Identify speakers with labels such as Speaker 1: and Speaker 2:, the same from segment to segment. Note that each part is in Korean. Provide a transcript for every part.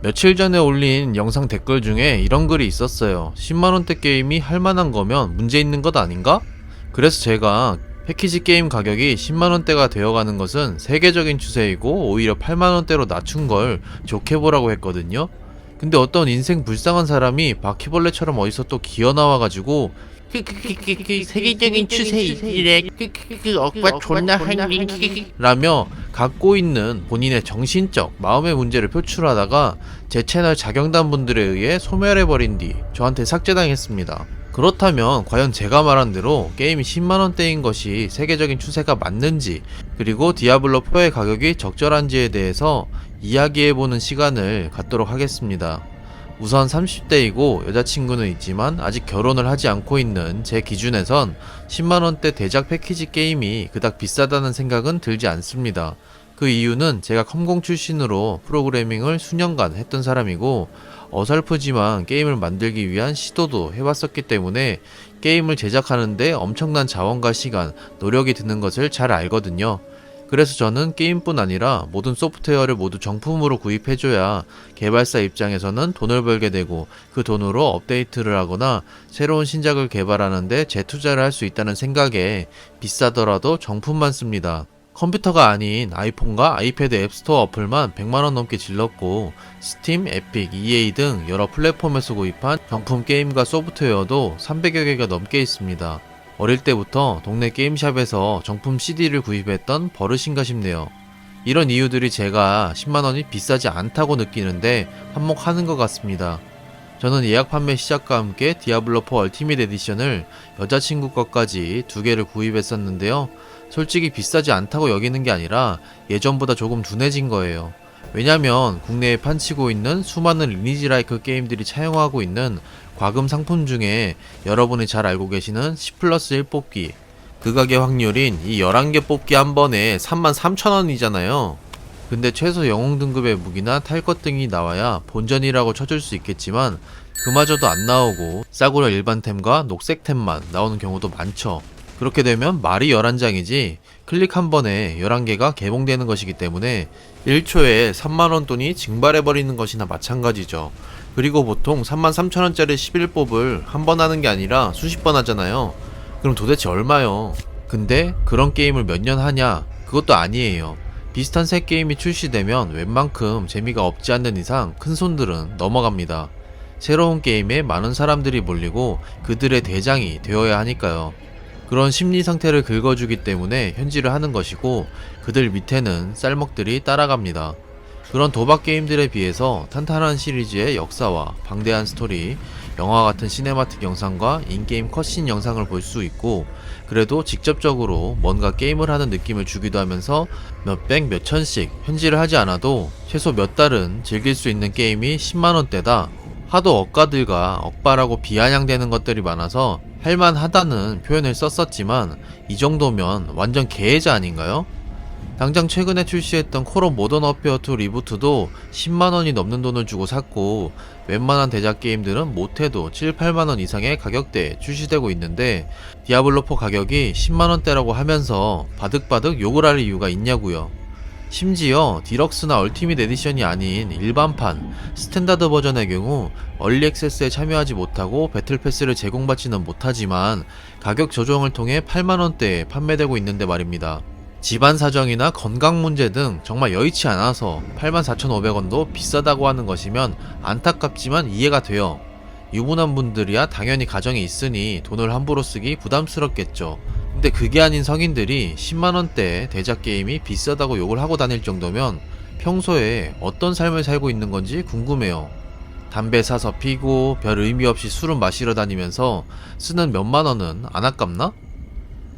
Speaker 1: 며칠 전에 올린 영상 댓글 중에 이런 글이 있었어요. 10만원대 게임이 할만한 거면 문제 있는 것 아닌가? 그래서 제가 패키지 게임 가격이 10만원대가 되어가는 것은 세계적인 추세이고 오히려 8만원대로 낮춘 걸 좋게 보라고 했거든요. 근데 어떤 인생 불쌍한 사람이 바퀴벌레처럼 어디서 또 기어 나와가지고
Speaker 2: 그 세계적인 추세이래. 그, 그, 그, 억과 존나 한링.
Speaker 1: 라며 갖고 있는 본인의 정신적 마음의 문제를 표출하다가 제 채널 자경단 분들에 의해 소멸해버린 뒤 저한테 삭제당했습니다. 그렇다면 과연 제가 말한 대로 게임이 10만원대인 것이 세계적인 추세가 맞는지 그리고 디아블로4의 가격이 적절한지에 대해서 이야기해보는 시간을 갖도록 하겠습니다. 우선 30대이고 여자친구는 있지만 아직 결혼을 하지 않고 있는 제 기준에선 10만원대 대작 패키지 게임이 그닥 비싸다는 생각은 들지 않습니다. 그 이유는 제가 컴공 출신으로 프로그래밍을 수년간 했던 사람이고 어설프지만 게임을 만들기 위한 시도도 해봤었기 때문에 게임을 제작하는데 엄청난 자원과 시간, 노력이 드는 것을 잘 알거든요. 그래서 저는 게임뿐 아니라 모든 소프트웨어를 모두 정품으로 구입해줘야 개발사 입장에서는 돈을 벌게 되고 그 돈으로 업데이트를 하거나 새로운 신작을 개발하는데 재투자를 할 수 있다는 생각에 비싸더라도 정품만 씁니다. 컴퓨터가 아닌 아이폰과 아이패드 앱스토어 어플만 100만원 넘게 질렀고 스팀, 에픽, EA 등 여러 플랫폼에서 구입한 정품 게임과 소프트웨어도 300여 개가 넘게 있습니다. 어릴 때부터 동네 게임샵에서 정품 CD를 구입했던 버릇인가 싶네요. 이런 이유들이 제가 10만원이 비싸지 않다고 느끼는데 한몫하는 것 같습니다. 저는 예약 판매 시작과 함께 디아블로 4 얼티밋 에디션을 여자친구 것까지 두 개를 구입했었는데요. 솔직히 비싸지 않다고 여기는 게 아니라 예전보다 조금 둔해진 거예요. 왜냐면 국내에 판치고 있는 수많은 리니지 라이크 게임들이 차용하고 있는 과금 상품 중에 여러분이 잘 알고 계시는 10 플러스 1 뽑기 그 가격 확률인 이 11개 뽑기 한 번에 33,000원이잖아요. 근데 최소 영웅 등급의 무기나 탈 것 등이 나와야 본전이라고 쳐줄 수 있겠지만 그마저도 안 나오고 싸구려 일반템과 녹색템만 나오는 경우도 많죠. 그렇게 되면 말이 11장이지 클릭 한 번에 11개가 개봉되는 것이기 때문에 1초에 3만원 돈이 증발해버리는 것이나 마찬가지죠. 그리고 보통 33,000원짜리 11뽑을 한 번 하는 게 아니라 수십 번 하잖아요. 그럼 도대체 얼마요? 근데 그런 게임을 몇 년 하냐? 그것도 아니에요. 비슷한 새 게임이 출시되면 웬만큼 재미가 없지 않는 이상 큰 손들은 넘어갑니다. 새로운 게임에 많은 사람들이 몰리고 그들의 대장이 되어야 하니까요. 그런 심리 상태를 긁어주기 때문에 현질을 하는 것이고 그들 밑에는 쌀먹들이 따라갑니다. 그런 도박 게임들에 비해서 탄탄한 시리즈의 역사와 방대한 스토리, 영화 같은 시네마틱 영상과 인게임 컷신 영상을 볼 수 있고 그래도 직접적으로 뭔가 게임을 하는 느낌을 주기도 하면서 몇백 몇천씩 현질을 하지 않아도 최소 몇 달은 즐길 수 있는 게임이 10만원대다 하도 억가들과 억바라고 비아냥대는 것들이 많아서 할만하다는 표현을 썼었지만 이 정도면 완전 개해자 아닌가요? 당장 최근에 출시했던 콜옵 모던 어페어2 리부트도 10만원이 넘는 돈을 주고 샀고 웬만한 대작 게임들은 못해도 7, 8만원 이상의 가격대에 출시되고 있는데 디아블로4 가격이 10만원대라고 하면서 바득바득 욕을 할 이유가 있냐고요. 심지어 디럭스나 얼티밋 에디션이 아닌 일반판 스탠다드 버전의 경우 얼리 액세스에 참여하지 못하고 배틀 패스를 제공받지는 못하지만 가격 조정을 통해 8만원대에 판매되고 있는데 말입니다. 집안 사정이나 건강 문제 등 정말 여의치 않아서 84,500원도 비싸다고 하는 것이면 안타깝지만 이해가 돼요. 유부남 분들이야 당연히 가정이 있으니 돈을 함부로 쓰기 부담스럽겠죠. 근데 그게 아닌 성인들이 10만원대 대작 게임이 비싸다고 욕을 하고 다닐 정도면 평소에 어떤 삶을 살고 있는 건지 궁금해요. 담배 사서 피고 별 의미 없이 술은 마시러 다니면서 쓰는 몇만 원은 안 아깝나?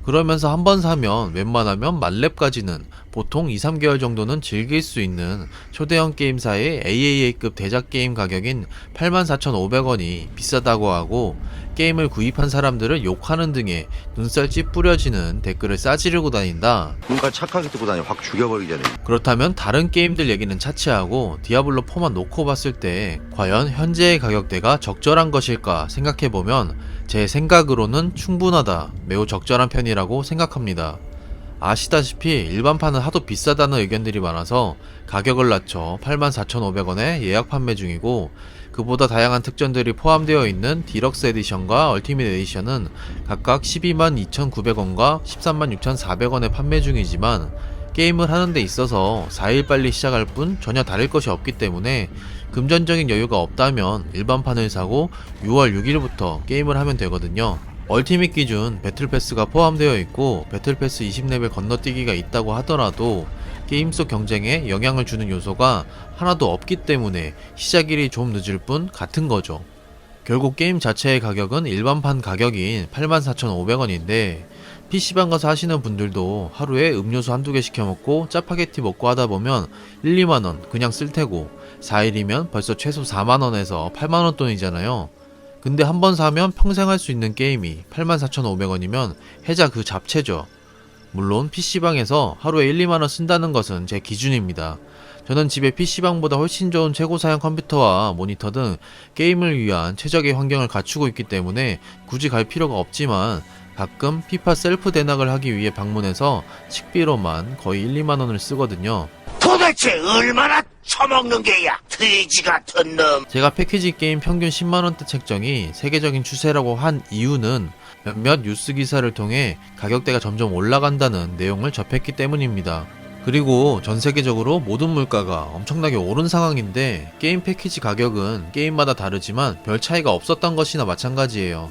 Speaker 1: 그러면서 한 번 사면 웬만하면 만렙까지는 보통 2, 3개월 정도는 즐길 수 있는 초대형 게임사의 AAA급 대작 게임 가격인 84,500원이 비싸다고 하고 게임을 구입한 사람들을 욕하는 등의 눈살 찌푸려지는 댓글을 싸지르고 다닌다.
Speaker 3: 누가 착하게 듣고 다니 확 죽여버리잖아요.
Speaker 1: 그렇다면 다른 게임들 얘기는 차치하고 디아블로 4만 놓고 봤을 때 과연 현재의 가격대가 적절한 것일까 생각해보면 제 생각으로는 충분하다, 매우 적절한 편이라고 생각합니다. 아시다시피 일반판은 하도 비싸다는 의견들이 많아서 가격을 낮춰 84,500원에 예약 판매 중이고 그보다 다양한 특전들이 포함되어 있는 디럭스 에디션과 얼티밋 에디션은 각각 122,900원과 136,400원에 판매 중이지만 게임을 하는 데 있어서 4일 빨리 시작할 뿐 전혀 다를 것이 없기 때문에 금전적인 여유가 없다면 일반판을 사고 6월 6일부터 게임을 하면 되거든요. 얼티밋 기준 배틀패스가 포함되어 있고 배틀패스 20레벨 건너뛰기가 있다고 하더라도 게임 속 경쟁에 영향을 주는 요소가 하나도 없기 때문에 시작일이 좀 늦을 뿐 같은 거죠. 결국 게임 자체의 가격은 일반판 가격인 84,500원인데 PC방 가서 하시는 분들도 하루에 음료수 한두 개 시켜 먹고 짜파게티 먹고 하다 보면 1, 2만원 그냥 쓸 테고 4일이면 벌써 최소 4만원에서 8만원 돈이잖아요. 근데 한 번 사면 평생 할 수 있는 게임이 84,500원이면 해자 그 잡채죠. 물론 PC방에서 하루에 1, 2만원 쓴다는 것은 제 기준입니다. 저는 집에 PC방보다 훨씬 좋은 최고 사양 컴퓨터와 모니터 등 게임을 위한 최적의 환경을 갖추고 있기 때문에 굳이 갈 필요가 없지만 가끔 피파 셀프 대낙을 하기 위해 방문해서 식비로만 거의 1, 2만원을 쓰거든요.
Speaker 4: 도대체 얼마나 처먹는 게야? 돼지 같은 놈.
Speaker 1: 제가 패키지 게임 평균 10만원대 책정이 세계적인 추세라고 한 이유는 몇몇 뉴스 기사를 통해 가격대가 점점 올라간다는 내용을 접했기 때문입니다. 그리고 전 세계적으로 모든 물가가 엄청나게 오른 상황인데 게임 패키지 가격은 게임마다 다르지만 별 차이가 없었던 것이나 마찬가지예요.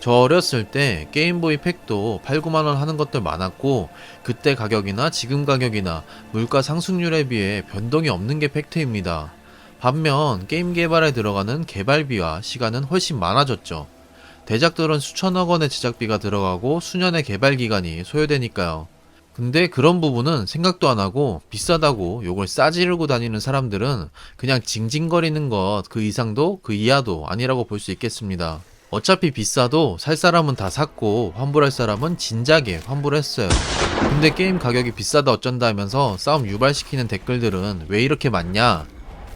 Speaker 1: 저 어렸을 때 게임보이 팩도 8, 9만원 하는 것들 많았고 그때 가격이나 지금 가격이나 물가 상승률에 비해 변동이 없는 게 팩트입니다. 반면 게임 개발에 들어가는 개발비와 시간은 훨씬 많아졌죠. 대작들은 수천억 원의 제작비가 들어가고 수년의 개발 기간이 소요되니까요. 근데 그런 부분은 생각도 안 하고 비싸다고 욕을 싸지르고 다니는 사람들은 그냥 징징거리는 것 그 이상도 그 이하도 아니라고 볼 수 있겠습니다. 어차피 비싸도 살 사람은 다 샀고 환불할 사람은 진작에 환불했어요. 근데 게임 가격이 비싸다 어쩐다 하면서 싸움 유발시키는 댓글들은 왜 이렇게 많냐?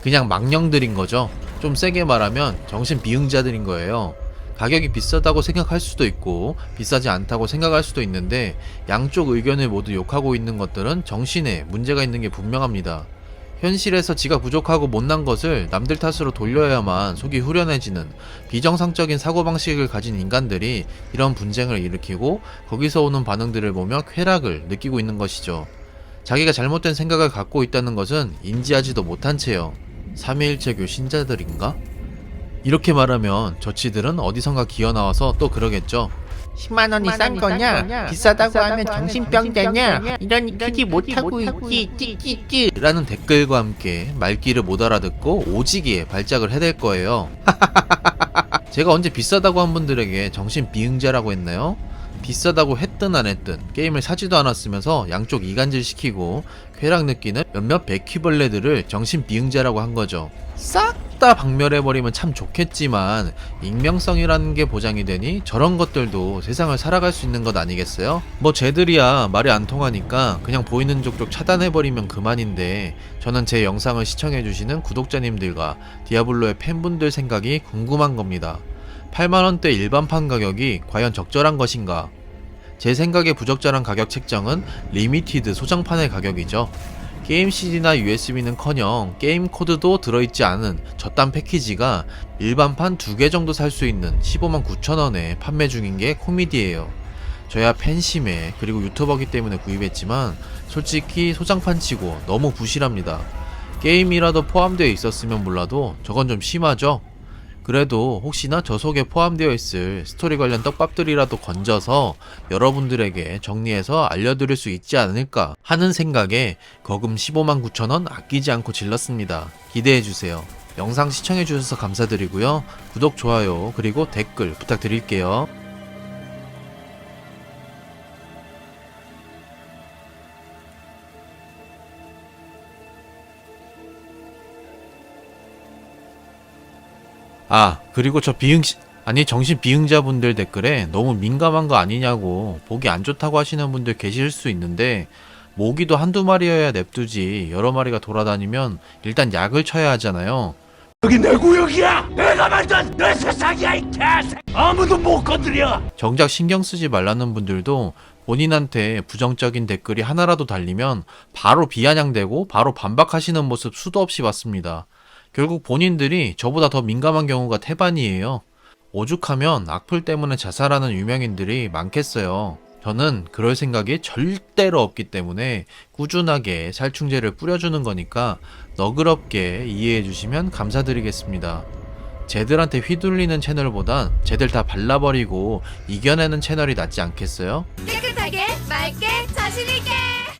Speaker 1: 그냥 망령들인 거죠. 좀 세게 말하면 정신 비응자들인 거예요. 가격이 비싸다고 생각할 수도 있고 비싸지 않다고 생각할 수도 있는데 양쪽 의견을 모두 욕하고 있는 것들은 정신에 문제가 있는 게 분명합니다. 현실에서 지가 부족하고 못난 것을 남들 탓으로 돌려야만 속이 후련해지는 비정상적인 사고방식을 가진 인간들이 이런 분쟁을 일으키고 거기서 오는 반응들을 보며 쾌락을 느끼고 있는 것이죠. 자기가 잘못된 생각을 갖고 있다는 것은 인지하지도 못한 채요. 삼위일체교 신자들인가? 이렇게 말하면 저치들은 어디선가 기어 나와서 또 그러겠죠.
Speaker 2: 10만 원이 싼 거냐? 비싸다고 하면 정신병자냐? 이러니 크지 못하고 있지 찌찌찌
Speaker 1: 라는 댓글과 함께 말귀를 못 알아듣고 오지게 발작을 해댈 거예요. 제가 언제 비싸다고 한 분들에게 정신 비응자라고 했나요? 비싸다고 했든 안 했든 게임을 사지도 않았으면서 양쪽 이간질 시키고 쾌락 느끼는 몇몇 백휘벌레들을 정신 비응자라고 한 거죠. 싹 다 박멸해버리면 참 좋겠지만 익명성이라는 게 보장이 되니 저런 것들도 세상을 살아갈 수 있는 것 아니겠어요? 뭐 쟤들이야 말이 안 통하니까 그냥 보이는 족족 차단해버리면 그만인데 저는 제 영상을 시청해주시는 구독자님들과 디아블로의 팬분들 생각이 궁금한 겁니다. 8만원대 일반판 가격이 과연 적절한 것인가? 제 생각에 부적절한 가격 책정은 리미티드 소장판의 가격이죠. 게임 CD나 USB는 커녕 게임 코드도 들어있지 않은 저딴 패키지가 일반판 두 개 정도 살 수 있는 15만 9천원에 판매 중인 게 코미디예요. 저야 팬심에 그리고 유튜버기 때문에 구입했지만 솔직히 소장판 치고 너무 부실합니다. 게임이라도 포함되어 있었으면 몰라도 저건 좀 심하죠? 그래도 혹시나 저 속에 포함되어 있을 스토리 관련 떡밥들이라도 건져서 여러분들에게 정리해서 알려드릴 수 있지 않을까 하는 생각에 거금 15만 9천원 아끼지 않고 질렀습니다. 기대해주세요. 영상 시청해주셔서 감사드리고요. 구독, 좋아요, 그리고 댓글 부탁드릴게요. 아, 그리고 저 비응, 아니, 정신 비응자분들 댓글에 너무 민감한 거 아니냐고, 보기 안 좋다고 하시는 분들 계실 수 있는데, 모기도 한두 마리여야 냅두지, 여러 마리가 돌아다니면 일단 약을 쳐야 하잖아요.
Speaker 4: 여기 내 구역이야. 내가 만든 내 세상이야 이 개새. 아무도 못 건드려.
Speaker 1: 정작 신경 쓰지 말라는 분들도 본인한테 부정적인 댓글이 하나라도 달리면 바로 비아냥대고 바로 반박하시는 모습 수도 없이 봤습니다. 결국 본인들이 저보다 더 민감한 경우가 태반이에요. 오죽하면 악플 때문에 자살하는 유명인들이 많겠어요. 저는 그럴 생각이 절대로 없기 때문에 꾸준하게 살충제를 뿌려주는 거니까 너그럽게 이해해 주시면 감사드리겠습니다. 쟤들한테 휘둘리는 채널보단 쟤들 다 발라버리고 이겨내는 채널이 낫지 않겠어요?